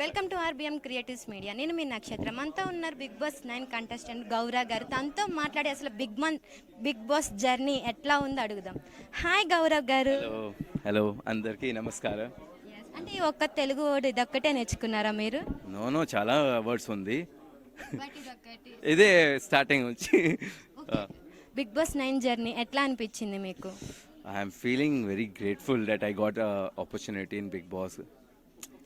Welcome to RBM creatives media. నేను మీ నక్షత్రం. అంతా ఉన్నారు Bigg Boss nine contestant Gaura గారు తనతో మాట్లాడి అసలు big Mann big boss journey ఎట్లా ఉందో అడుగుదాం. హాయ్ గౌరవ్ గారు. హలో అందరికీ నమస్కారం. అంటే ఈ ఒక్క తెలుగు వర్డ్ ఇదొక్కటే నేర్చుకున్నారా మీరు? నో నో చాలా వర్డ్స్ ఉంది. ఇదే స్టార్టింగ్ నుంచి. బిగ్ బాస్ నైన్ జర్నీ ఎట్లా అనిపించింది మీకు? I'm feeling very grateful that I got opportunity in Bigg Boss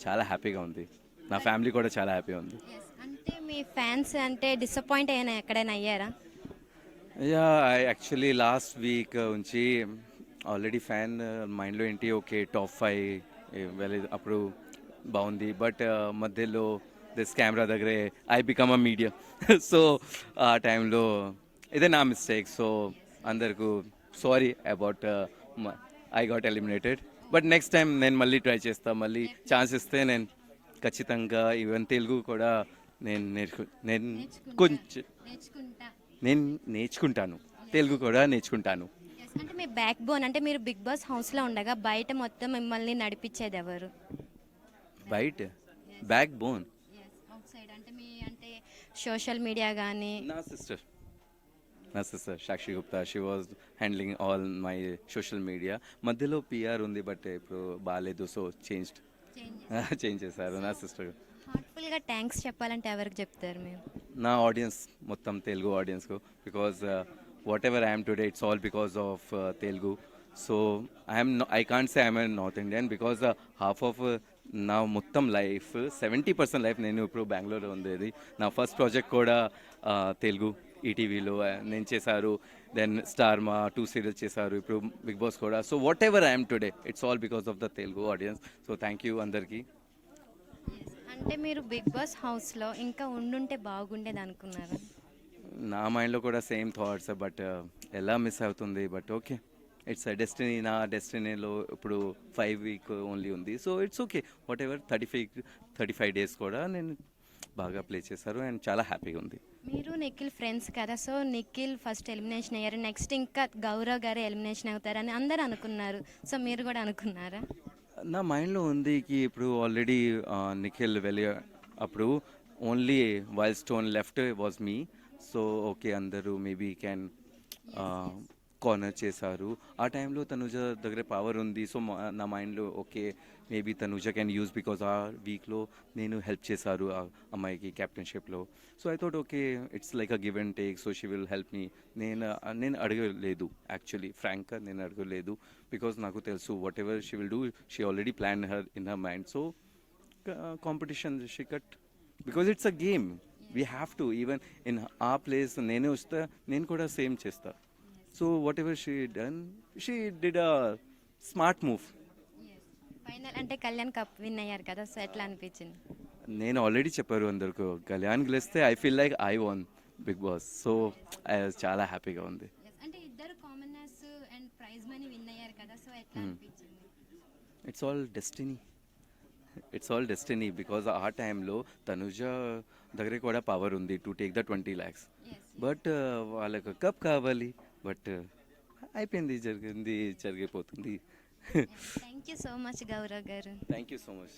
చాలా హ్యాపీగా ఉంది. నా ఫ్యామిలీ కూడా చాలా హ్యాపీగా ఉంది. అంటే మీ ఫ్యాన్స్ అంటే డిసప్పాయింట్ అయినా ఎక్కడైనా అయ్యారా? యా యాక్చువల్లీ లాస్ట్ వీక్ నుంచి ఆల్రెడీ ఫ్యాన్ మైండ్లో ఏంటి ఓకే టాప్ ఫైవ్ వెళ్ళేది అప్పుడు బాగుంది. బట్ మధ్యలో దిస్ కెమెరా దగ్గరే I become a media so ఆ టైంలో ఇదే నా మిస్టేక్ సో అందరికీ sorry about I got eliminated but next time నేను మళ్ళీ ట్రై చేస్తా మళ్ళీ ఛాన్స్ ఇస్తే నేను ఖచ్చితంగా ఈవెన్ తెలుగు కూడా నేను నేర్చు నేను కొంచెం నేర్చుకుంటా. నేను నేర్చుకుంటాను. తెలుగు కూడా నేర్చుకుంటాను. అంటే మీ బ్యాక్ బోన్ అంటే మీరు బిగ్ బాస్ హౌస్లో ఉండగా బయట మొత్తం మిమ్మల్ని నడిపించేది ఎవరు? బయట? బ్యాక్ బోన్ అంటే మీ అంటే సోషల్ మీడియా కానీ నా సిస్టర్ నా sister Sakshi Gupta. She was handling all my social media మధ్యలో పిఆర్ ఉంది బట్ ఇప్పుడు బాగాలేదు సో చేంజ్డ్ చేంజ్ చేశారు నా సిస్టర్ హార్ట్ఫుల్గా థ్యాంక్స్ చెప్పాలంటే ఎవరికి చెప్తారు మీరు? నా ఆడియన్స్ మొత్తం Telugu ఆడియన్స్కు because whatever I'm today it's all because of Telugu. So I'm I can't say I'm North Indian because half of నా మొత్తం లైఫ్ సెవెంటీ పర్సెంట్ లైఫ్ నేను ఇప్పుడు బెంగళూరు ఉండేది. నా ఫస్ట్ ప్రాజెక్ట్ కూడా uh, తెలుగు. ఈటీవీలో నేను చేశారు then Star Maa two serials చేశారు ఇప్పుడు బిగ్ బాస్ కూడా. So whatever I'm today it's all because of the Telugu audience so thank you అందరికీ. అంటే మీరు బిగ్ బాస్ హౌస్లో ఇంకా ఉండుంటే బాగుండేది అనుకున్నారా? నా మైండ్లో కూడా సేమ్ థాట్స్ బట్ ఎలా మిస్ అవుతుంది బట్ ఓకే ఇట్స్ డెస్టినీ నా డెస్టినీలో ఇప్పుడు ఫైవ్ వీక్ ఓన్లీ ఉంది. So it's okay whatever thirty five thirty five days కూడా నేను బాగా ప్లే చేశారు అండ్ చాలా హ్యాపీగా ఉంది. మీరు నిఖిల్ ఫ్రెండ్స్ కదా సో నిఖిల్ ఫస్ట్ ఎలిమినేషన్ అయ్యారు నెక్స్ట్ ఇంకా గౌరవ్ గారు ఎలిమినేషన్ అవుతారని అందరూ అనుకున్నారు. సో మీరు కూడా అనుకున్నారా? నా మైండ్లో ఉంది కి ఇప్పుడు ఆల్రెడీ నిఖిల్ వెళ్ళి అప్పుడు only wild stone left was me so okay అందరూ మేబీ క్యాన్ కార్నర్ చేశారు. ఆ టైంలో తనుజ దగ్గర పవర్ ఉంది. సో నా మైండ్లో okay maybe Tanuja can use because ఆ వీక్లో నేను హెల్ప్ చేశారు ఆ అమ్మాయికి క్యాప్టెన్షిప్లో so I thought okay it's like a give and take so she will help me నేను నేను అడగలేదు యాక్చువల్లీ ఫ్రాంక్గా నేను అడగలేదు బికాజ్ నాకు తెలుసు whatever she will do she already plan her in her mind so competition she cut because it's a game we have to even in ఆ place నేనే వస్తా నేను కూడా సేమ్ చేస్తాను so whatever she done she did a smart move final అంటే Kalyan cup win అయ్యారు కదా so ఎట్లా అనిపించింది? నేను ఆల్రెడీ చెప్పారు అందరికీ కళ్యాణ్ గెలిస్తే I feel like I won Bigg Boss so చాలా హ్యాపీగా ఉంది. అంటే ఇద్దరు commoners and prize money win అయ్యారు కదా సో ఎట్లా అనిపించింది? It's all destiny it's all destiny because ఆ టైంలో తనుజ దగ్గర కూడా పవర్ ఉంది to take the twenty lakhs but వాళ్ళకు కప్ కావాలి. బట్ అయిపోయింది జరిగింది జరిగిపోతుంది. Thank you so much Gaurav garu. Thank you so much